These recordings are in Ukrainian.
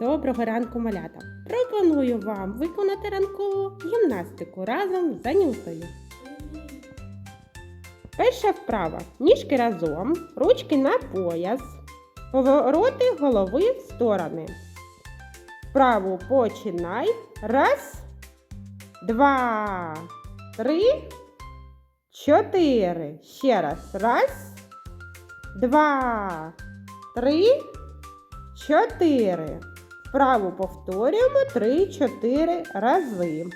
Доброго ранку, малята! Пропоную вам виконати ранкову гімнастику разом з Анютою. Перша вправа. Ніжки разом, ручки на пояс, повороти голови в сторони. Вправу починай. Раз, два, три, чотири. Ще раз. Раз, два, три, чотири. Вправу повторюємо 3-4 рази.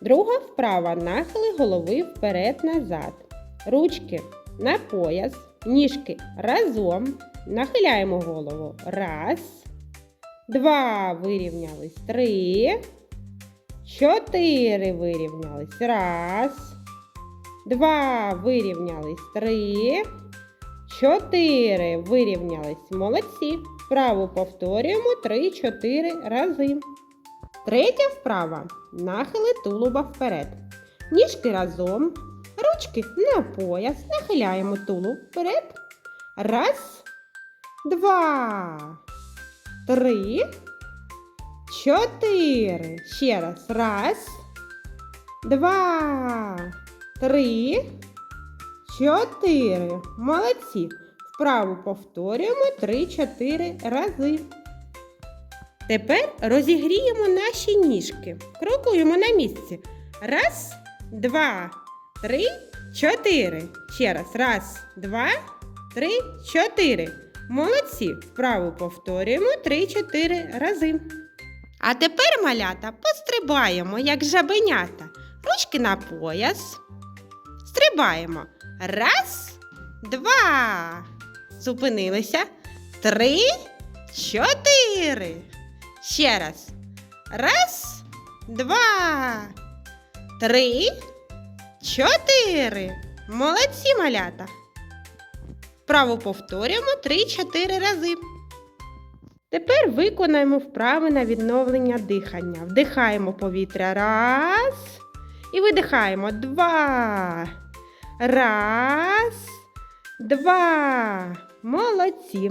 Друга вправа нахили голови вперед-назад. Ручки на пояс, ніжки разом. Нахиляємо голову. Раз. Два вирівнялись. Три. Чотири вирівнялись. Раз. Два вирівнялись. Три. Чотири вирівнялись. Молодці. Вправу повторюємо 3-4 рази. Третя вправа. Нахили тулуба вперед. Ніжки разом. Ручки на пояс. Нахиляємо тулуб вперед. Раз. Два. Три. Чотири. Ще раз. Раз. Два. Три. Чотири. Молодці. Вправу повторюємо 3-4 рази. Тепер розігріємо наші ніжки. Крокуємо на місці. Раз, два, три, чотири. Ще раз. Раз, два, три, чотири. Молодці. Вправу повторюємо 3-4 рази. А тепер, малята, пострибаємо, як жабенята. Ручки на пояс. Стрибаємо. Раз, два. Зупинилися. Три, чотири. Ще раз. Раз, два, три, чотири. Молодці малята. Вправо повторюємо 3-4 рази. Тепер виконаємо вправи на відновлення дихання. Вдихаємо повітря раз. І видихаємо два. Раз, два. Молодці.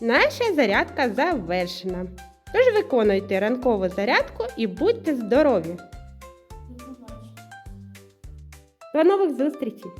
Наша зарядка завершена. Тож виконуйте ранкову зарядку і будьте здорові. До нових зустрічей!